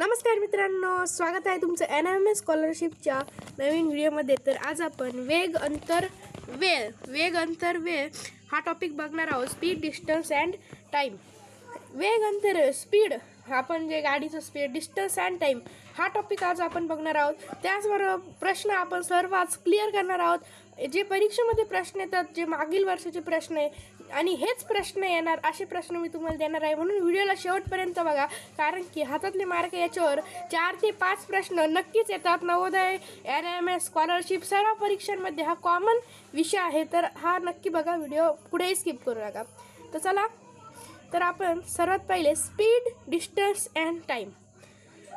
नमस्कार मित्रांनो स्वागत आहे तुमचं एन एम एस स्कॉलरशिपच्या नवीन व्हिडिओमध्ये. तर आज आपण वेग अंतर वेळ वेग अंतर वेळ हा टॉपिक बघणार आहोत. स्पीड डिस्टन्स अँड टाईम वेग अंतर स्पीड आपण जे गाडीचं स्पीड डिस्टन्स अँड टाईम हा टॉपिक आज आपण बघणार आहोत. त्याचबरोबर प्रश्न आपण सर्व आज क्लिअर करणार आहोत. जे परीक्षेमध्ये प्रश्न येतात जे मागील वर्षाचे प्रश्न आहे आणि हेच प्रश्न येणार असे प्रश्न मी तुम्हाला देणार आहे. म्हणून व्हिडिओला शेवटपर्यंत बघा कारण की हातातले मार्क याच्यावर चार ते पाच प्रश्न नक्कीच येतात. Navodaya N M S scholarship सर्व परीक्षांमध्ये हा कॉमन विषय आहे. तर हा नक्की बघा व्हिडिओ पुढेही स्किप करू नका. तर चला तर आपण सर्वात पहिले speed distance and time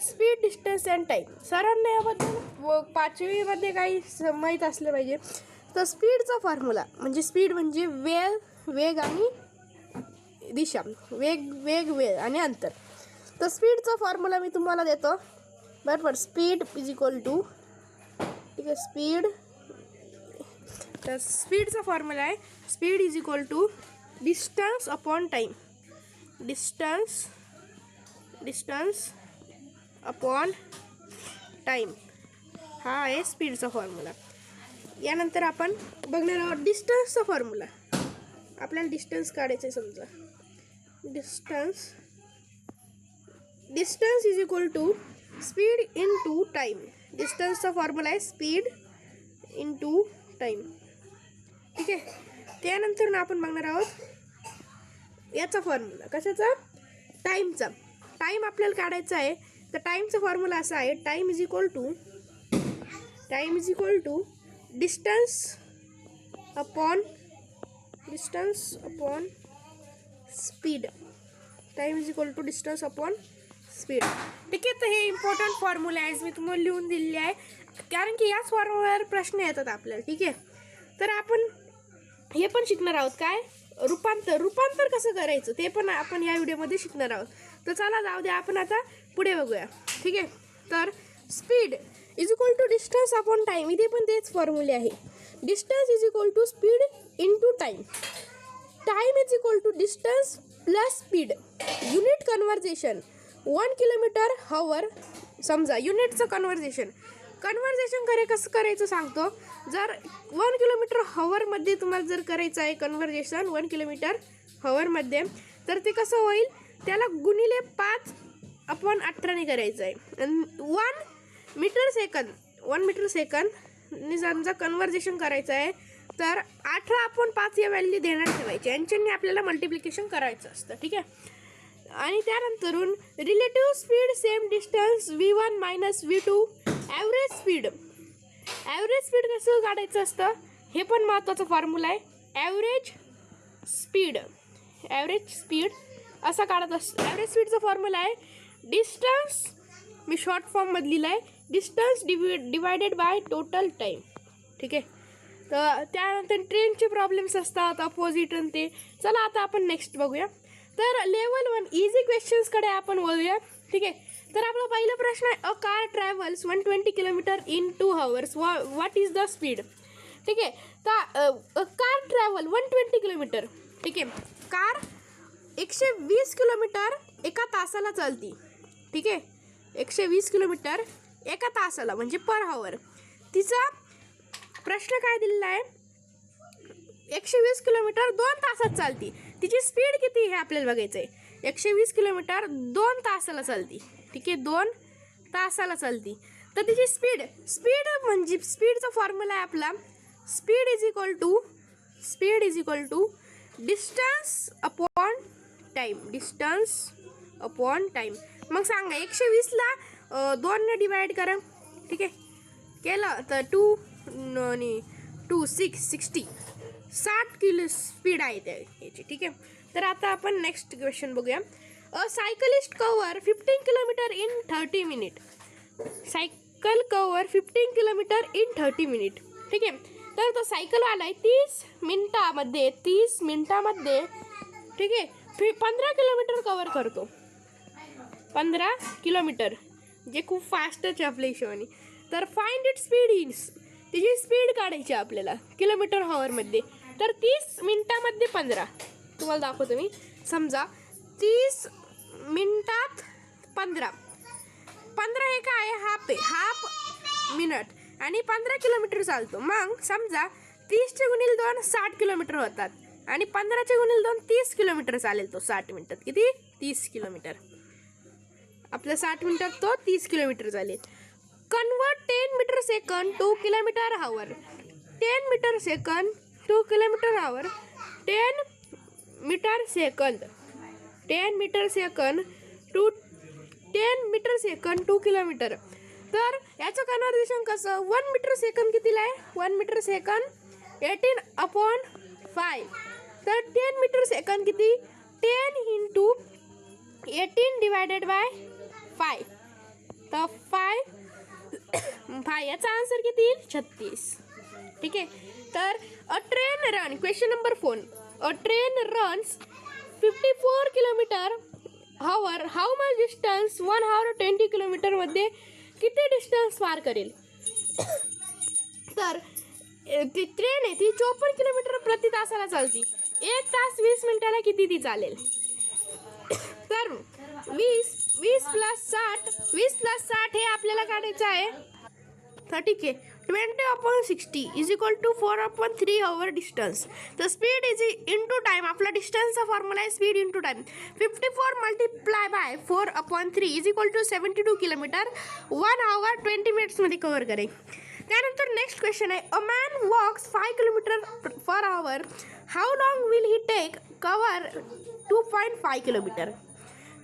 speed distance and time सरांना याबद्दल व पाचवीमध्ये काही स- माहीत असलं पाहिजे. तर स्पीडचा फॉर्म्युला म्हणजे स्पीड म्हणजे वेळ वेग आणि दिशा वेग वेग वेळ आणि अंतर. तर स्पीडचा फॉर्म्युला मी तुम्हाला देतो. बरोबर स्पीड इज इक्वल टू ठीक आहे स्पीड तर स्पीडचा फॉर्म्युला आहे speed is equal to distance upon time distance distance upon time हा आहे स्पीडचा फॉर्म्युला यानंतर आपण बघणार आहोत डिस्टन्सचा फॉर्म्युला आपल्याला डिस्टन्स काढायचं आहे समजा. Distance distance is equal to speed into time डिस्टन्सचा formula आहे स्पीड इन टू टाईम ठीक आहे? त्यानंतर ना आपण बघणार आहोत याचा फॉर्म्युला कशाचा? टाईमचा टाईम आपल्याला काढायचा आहे. तर टाईमचा फॉर्म्युला असा आहे time is equal to time is equal to distance upon distance upon speed time is equal to distance upon speed ठीक आहे तर हे इम्पॉर्टंट फॉर्म्युला आहे मी तुम्हाला लिहून दिलेले आहे. कारण की याच फॉर्म्युल्यावर प्रश्न येतात आपल्याला ठीक आहे? तर आपण हे पण शिकणार आहोत काय? रूपांतर. रूपांतर कसं करायचं? ते पण आपण या व्हिडिओमध्ये शिकणार आहोत. तर चला जाऊ द्या आपण आता पुढे बघूया. ठीक आहे? तर speed is equal to distance upon time इथे पण तेच फॉर्म्युले आहे. Distance is equal to speed into time time is equal to distance plus speed unit conversion one kilometre hour समजा युनिटचं कन्व्हर्जेशन कन्व्हर्जेशन करे कसं करायचं सांगतो? जर वन किलोमीटर हवरमध्ये तुम्हाला जर करायचं आहे कन्व्हर्जेशन वन किलोमीटर हवरमध्ये तर ते कसं होईल? त्याला गुणिले पाच अपॉन अठराने करायचं आहे. One metre second one metre second समजा कन्व्हर्जेशन करायचं आहे. तर अठरा आपण पाच या व्हॅल्यू देण्यात ठेवायचे. यांच्यानी आपल्याला मल्टिप्लिकेशन करायचं असतं ठीक आहे? आणि त्यानंतरून relative speed same distance V one minus V two average speed average speed कसं काढायचं असतं? हे पण महत्त्वाचं फॉर्म्युला आहे. ॲव्हरेज स्पीड ॲव्हरेज स्पीड असा काढत असतो ॲव्हरेज स्पीडचा फॉर्म्युला आहे. डिस्टन्स मी शॉर्ट फॉर्ममध्ये लिहिलं आहे. Distance divi divided by total time ठीक आहे? तर त्यानंतर ट्रेनचे प्रॉब्लेम्स असतात अपोजिट आणि ते. चला आता आपण नेक्स्ट बघूया. तर लेवल वन इझी क्वेश्चन्सकडे आपण वळूया. ठीक? आहे तर आपला पहिला प्रश्न आहे a car travels one twenty kilometre in two hours wha what is the speed ठीक? आहे तर car travel one twenty kilometre ठीक? आहे कार एकशे वीस किलोमीटर एका तासाला चालती. ठीक? आहे एकशे वीस किलोमीटर एका तासाला म्हणजे पर हवर तिचा प्रश्न काय दिलेला आहे? एकशे वीस किलोमीटर दोन तासात चालती. तिची स्पीड किती हे आपल्याला बघायचं आहे एकशे वीस किलोमीटर दोन तासाला चालती. ठीक आहे दोन तासाला चालती. तर तिची स्पीड स्पीड म्हणजे स्पीडचा फॉर्म्युला आहे आपला. Speed is equal to speed is equal to distance upon time distance upon time मग सांगा एकशे वीसला दोनने डिवाइड करा. ठीक आहे. केलं तर टू आणि टू सिक्स सिक्स्टी. साठ किलो स्पीड आहे त्या याची ठीक आहे? तर आता आपण नेक्स्ट क्वेश्चन बघूया. A cyclist cover fifteen kilometre in thirty minute cycle cover fifteen kilometre in thirty minute ठीक आहे? तर तो सायकलवाला आहे तीस मिनटामध्ये तीस मिनटामध्ये ठीक आहे? फि पंधरा किलोमीटर कवर करतो. पंधरा किलोमीटर जे खूप फास्टच आहे आपल्या हिशोबाने तर फाइंड इट स्पीड इन्स त्याची स्पीड काढायची आहे आपल्याला किलोमीटर हॉवरमध्ये तर तीस मिनटामध्ये पंधरा. तुम्हाला दाखवतो मी. समजा तीस मिनटात पंधरा. पंधरा हे काय? हाफ आहे. हाफ मिनट आणि पंधरा किलोमीटर चालतो. मग समजा तीसचे गुणिले दोन साठ किलोमीटर होतात. आणि पंधराचे गुणिले दोन तीस किलोमीटर चालेल तो साठ मिनटात. किती? तीस किलोमीटर आपल्या साठ मिनटात तो तीस किलोमीटर चालेल. Convert ten metre second to kilometre hour. Ten metre second to kilometre hour. Ten metre second. Ten metre second to ten metre second to kilometre. तर याचं कन्व्हर्जेशन कसं? वन मीटर सेकंद कितीला आहे? One metre second eighteen upon five. तर ten metre second किती? Ten into eighteen divided by five तर five हा याचा आन्सर किती येईल? छत्तीस. ठीक आहे? तर a train run question number phone a train runs fifty four kilometre hour how much distance one hour twenty किलोमीटरमध्ये किती डिस्टन्स पार करेल? तर ती ट्रेन आहे ती चोपन्न किलोमीटर प्रति तासाला चालती. एक तास वीस मिनिटाला किती ती चालेल? तर वीस वीस प्लस साठ वीस प्लस साठ हे आपल्याला काढायचं आहे. ठीक आहे. Twenty upon sixty is equal to four upon three hour distance तर speed is into time आपला डिस्टन्सचा फॉर्म्युला आहे speed into time fifty four multiply by four upon three is equal to seventy two kilometre one hour twenty मिनिट्समध्ये cover करेल त्यानंतर next question आहे. A man walks five kilometre per hour how long will he take cover two point five kilometre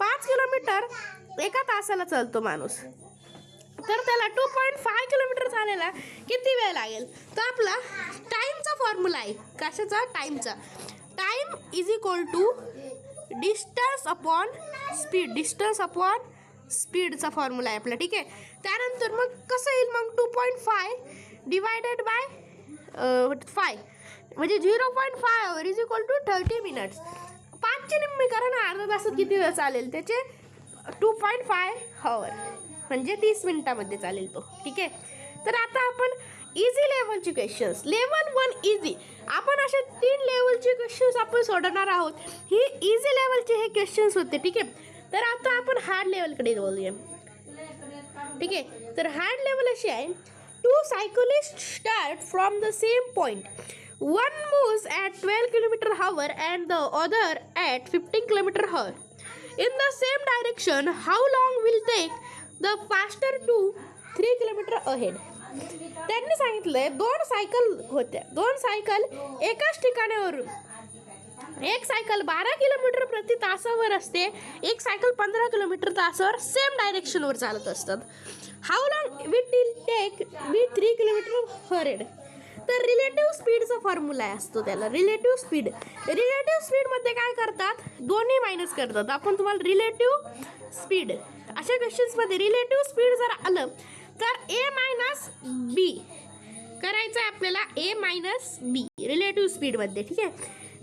पाच kilometre एका तासाला चालतो माणूस. तर त्याला टू पॉईंट फाय किलोमीटर झालेला किती वेळ लागेल? तर आपला टाईमचा फॉर्म्युला आहे. कशाचा? टाईमचा time is equal to distance upon speed distance upon स्पीडचा formula आहे आपला ठीक आहे? त्यानंतर मग कसं येईल मग? Two point five divided by five म्हणजे zero point five hour is equal to thirty minutes पाचचे निम्मे करा ना अर्धा तासात किती वेळ चालेल? त्याचे टू पॉईंट फाय हवर म्हणजे तीस मिनिटामध्ये चालेल तो. ठीक आहे? तर आता आपण इझी लेवलची क्वेश्चन्स लेवल वन इझी आपण असे तीन लेवलचे क्वेश्चन्स आपण सोडवणार आहोत. ही इझी लेवलचे हे क्वेश्चन्स होते ठीक आहे? तर आता आपण हार्ड लेवलकडे बोलूया ठीक आहे? तर हार्ड लेवल अशी आहे. Two cyclist start from the same point one moves at twelve kilometre hour and the other at fifteen kilometre hour in the same direction how long will take the faster to three kilometre ahead. त्यांनी सांगितलंय दोन cycle होत्या. दोन cycle एकाच ठिकाणावरून. एक cycle बारा kilometre प्रति तासावर असते एक सायकल पंधरा किलोमीटर तासावर सेम डायरेक्शनवर चालत असतात. How long wit will take we three kilometre ahead तर रिलेटिव्ह स्पीडचा फॉर्म्युला असतो त्याला. रिलेटिव्ह स्पीड रिलेटिव्ह स्पीडमध्ये काय करतात? दोन्ही मायनस करतात. आपण तुम्हाला रिलेटिव्ह स्पीड अशा क्वेश्चन्समध्ये रिलेटिव्ह स्पीड जर आलं तर ए मायनस बी करायचं आहे आपल्याला ए मायनस बी रिलेटिव्ह स्पीडमध्ये ठीक आहे?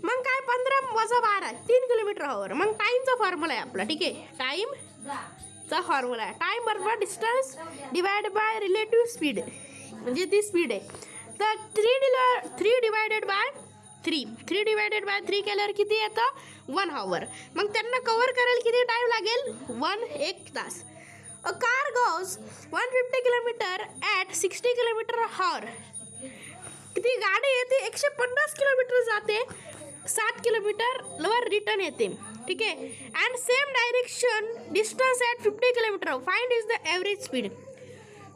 मग काय पंधरा वजा बारा तीन किलोमीटर हवर मग टाईमचा फॉर्म्युला आहे आपला ठीक आहे? टाईम चा फॉर्म्युला आहे. टाईम बरोबर distance divide by relative speed म्हणजे ती स्पीड आहे. तर three डिला three divided by three three divided by three केल्यावर किती येतं? वन हॉवर मग त्यांना कवर करायला किती टाईम लागेल? वन एक तास. A car goes one fifty kilometre at sixty kilometre hour ती गाडी येते? एकशे पन्नास किलोमीटर जाते. सात किलोमीटर लवर रिटर्न येते. ठीक आहे? And same direction distance at fifty kilometre find is the average speed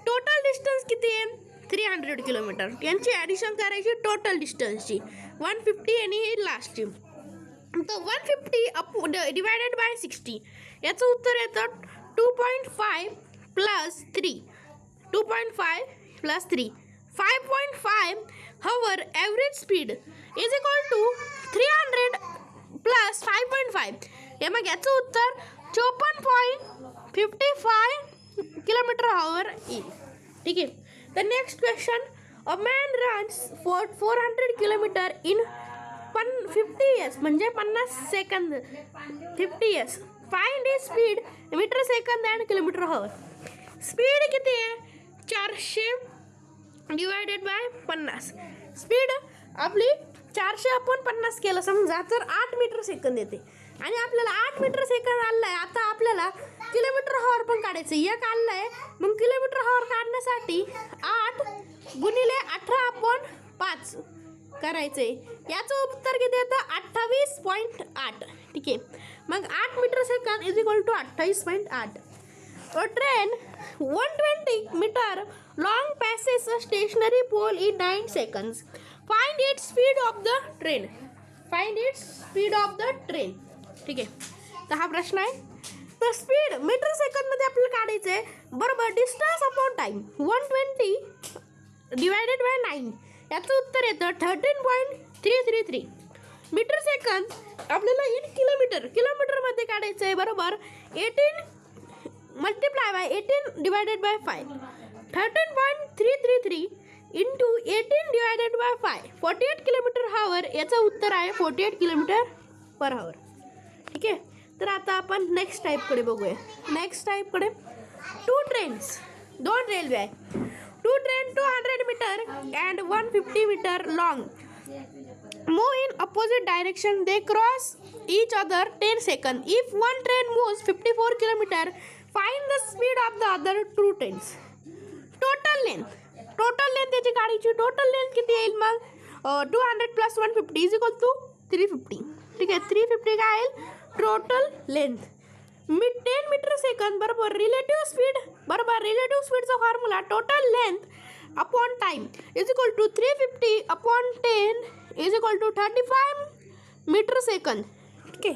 total distance किती आहे? थ्री हंड्रेड किलोमीटर यांची ॲडिशन करायची टोटल डिस्टन्सची वन फिफ्टी आणि लास्टची तर one fifty up divided by sixty याचं उत्तर येतं two point five plus three two point five plus three five point five hour average speed is equal to three hundred plus five point five हे मग याचं उत्तर चोपन्न point fifty five kilometre hour येईल ठीक आहे? तर next question a man runs for four hundred kilometre in पन फिफ्टी इयर्स म्हणजे पन्नास second fifty years find is speed metre second and kilometre hour speed किती आहे? चारशे डिवायडेड बाय पन्नास. स्पीड आपली चारशे आपण पन्नास केलं समजा. तर आठ मीटर सेकंद येते. आणि आपल्याला आठ मीटर सेकंद आलं आहे आता आपल्याला किलोमीटर हॉवर पण काढायचं आहे. एक आलं आहे मग किलोमीटर हॉवर काढण्यासाठी आठ गुणिले अठरा आपण पाच करायचे याचं उत्तर किती येतं? अठ्ठावीस पॉईंट आठ. ठीक आहे. मग आठ metre second is equal to अठ्ठावीस पॉईंट आठ. A train 120 meter long passes a stationary pole in 9 seconds. Find it speed of the train find it speed of the train ठीक आहे. तर हा प्रश्न आहे. तर स्पीड मीटर सेकंदमध्ये आपल्याला काढायचं आहे. बरोबर distance upon time one twenty divided by nine याचं उत्तर येतं thirteen point three three three metre second आपल्याला इन किलोमीटर किलोमीटरमध्ये काढायचं आहे. बरोबर. Eighteen multiply by eighteen divided by five thirteen point three three three into eighteen divided by five. Forty eight kilometre hour याचं उत्तर आहे forty eight kilometre per hour ठीक आहे? तर आता आपण नेक्स्ट टाईपकडे बघूया. नेक्स्ट टाईपकडे टू ट्रेन्स दोन रेल्वे आहे two train two hundred metre and one fifty metre long in opposite direction they cross each each other 10 seconds if one train moves 54 kilometre find the speed of the other two trains. Total length. Total length त्याची गाडीची total length किती येईल मग? Two hundred plus one fifty is equal to three fifty ठीक आहे three fifty काय येईल? Total length मी टेन मीटर सेकंद बरोबर? रिलेटिव्ह स्पीड बरोबर? Relative स्पीडचा formula total length upon time is equal to three fifty upon ten is equal to thirty five meter second ठीक आहे?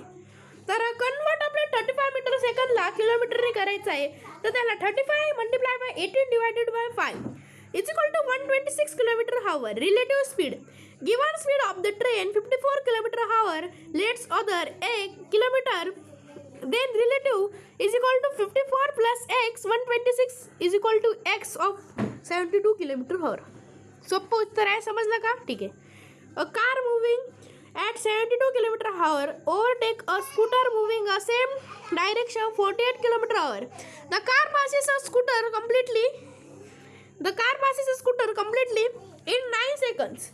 तर कन्वर्ट आपल्या थर्टी फाय मीटर सेकंदला किलोमीटरने करायचं आहे. तर त्याला thirty five multiply by eighteen divided by five is equal to one twenty six kilometer hour relative speed given speed of the train fifty four kilometer hour let's other एक kilometer then relative is equal to 54 plus x 126 is equal to x of 72 kilometer hour सोपं उत्तर आहे समजलं का ठीक आहे a car moving at seventy two kilometer hour overtake a scooter moving a same direction forty eight kilometer hour the car passes a scooter completely the car passes the scooter completely in 9 seconds.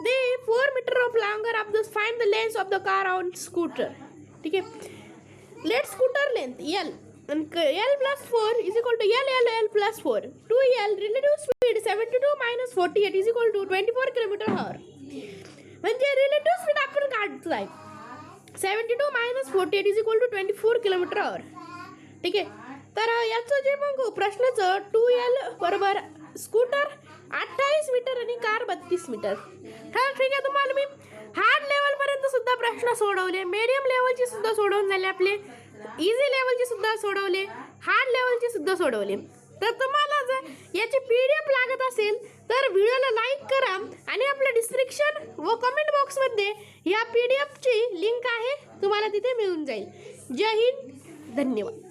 The 4 meter of longer of the find the length of the car on scooter. ठीक आहे let scooter length L L plus four is equal to L L L plus four two L relative speed seventy two minus forty eight is equal to twenty four kilometer hour म्हणजे relative speed आपण काढतो आहे seventy two minus forty eight is equal to twenty four kilometer hour ठीक आहे तर याचं जे मग प्रश्नाचं टू एल बरोबर स्कूटर अठ्ठावीस मीटर आणि कार बत्तीस मीटर. तर ठीक आहे तुम्हाला मी हार्ड लेवलपर्यंत सुद्धा प्रश्न सोडवले मीडियम लेवलचे सुद्धा सोडवून झाले आपले इझी लेवलचे सुद्धा सोडवले हार्ड लेवलचे सुद्धा सोडवले. तर तुम्हाला जर याची पी डी एफ लागत असेल तर व्हिडिओला लाईक करा आणि आपलं डिस्क्रिप्शन व कमेंट बॉक्समध्ये या पी डी एफची लिंक आहे तुम्हाला तिथे मिळून जाईल. जय हिंद धन्यवाद.